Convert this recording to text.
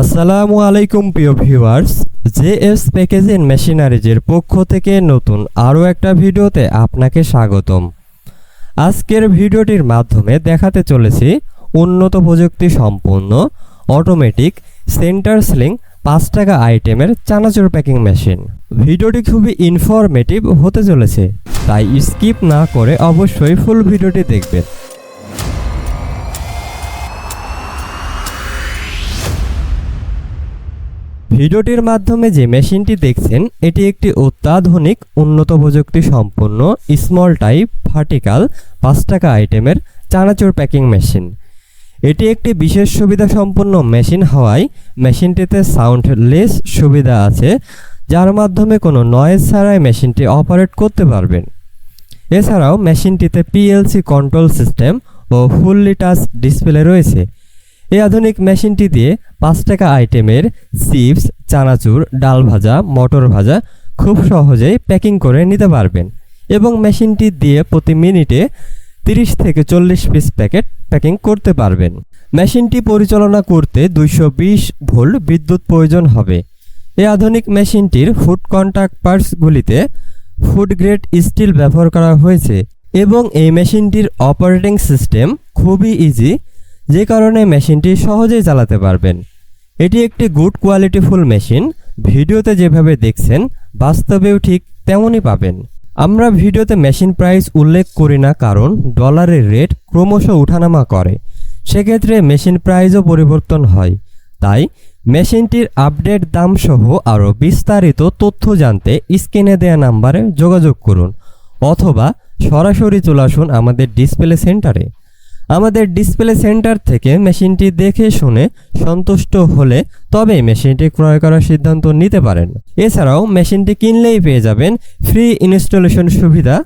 আসসালামু আলাইকুম, প্রিয় ভিউয়ার্স। জে এস প্যাকেজ মেশিনারিজের পক্ষ থেকে নতুন আরও একটা ভিডিওতে আপনাকে স্বাগতম। আজকের ভিডিওটির মাধ্যমে দেখাতে চলেছি উন্নত প্রযুক্তি সম্পন্ন অটোমেটিক সেন্টার স্লিং পাঁচ টাকা আইটেমের চানাচুর প্যাকিং মেশিন। ভিডিওটি খুবই ইনফরমেটিভ হতে চলেছে, তাই স্কিপ না করে অবশ্যই ফুল ভিডিওটি দেখবেন। ভিডিওটির মাধ্যমে যে মেশিনটি দেখছেন, এটি একটি অত্যাধুনিক, উন্নত প্রযুক্তি সম্পন্ন স্মল টাইপ ভার্টিক্যাল পাঁচ টাকা আইটেমের চানাচুর প্যাকিং মেশিন এটি একটি বিশেষ সুবিধা সম্পন্ন মেশিন হওয়ায় মেশিনটিতে সাউন্ডলেস সুবিধা আছে, যার মাধ্যমে কোনো নয়েজ ছাড়াই মেশিনটি অপারেট করতে পারবেন। এছাড়াও মেশিনটিতে পিএলসি কন্ট্রোল সিস্টেম ও ফুললি টাচ ডিসপ্লে রয়েছে। এই আধুনিক মেশিনটি দিয়ে পাঁচ টাকা আইটেমের চিপস, চানাচুর, ডাল ভাজা, মটর ভাজা খুব সহজেই প্যাকিং করে নিতে পারবেন এবং মেশিনটি দিয়ে প্রতি মিনিটে তিরিশ থেকে চল্লিশ পিস প্যাকেট প্যাকিং করতে পারবেন। মেশিনটি পরিচালনা করতে দুইশো বিশ ভোল্ট বিদ্যুৎ প্রয়োজন হবে। এই আধুনিক মেশিনটির ফুড কন্ট্যাক্ট পার্টসগুলিতে ফুড গ্রেড স্টিল ব্যবহার করা হয়েছে এবং এই মেশিনটির অপারেটিং সিস্টেম খুবই ইজি যে কারণে মেশিনটি সহজেই চালাতে পারবেন। এটি একটি গুড কোয়ালিটিফুল মেশিন। ভিডিওতে যেভাবে দেখছেন, বাস্তবেও ঠিক তেমনই পাবেন। আমরা ভিডিওতে মেশিন প্রাইস উল্লেখ করি না কারণ ডলারের রেট ক্রমশ উঠানামা করে। সেক্ষেত্রে মেশিন প্রাইসও পরিবর্তন হয়। তাই মেশিনটির আপডেট দাম সহ আরও বিস্তারিত তথ্য জানতে স্ক্রিনে দেয়া নাম্বারে যোগাযোগ করুন অথবা সরাসরি চলে আসুন আমাদের ডিসপ্লে সেন্টারে। আমাদের ডিসপ্লে সেন্টার থেকে মেশিনটি দেখে শুনে সন্তুষ্ট হলে তবেই মেশিনটি ক্রয় করার সিদ্ধান্ত নিতে পারেন। এছাড়াও মেশিনটি কিনলেই পেয়ে যাবেন ফ্রি ইনস্টলেশন সুবিধা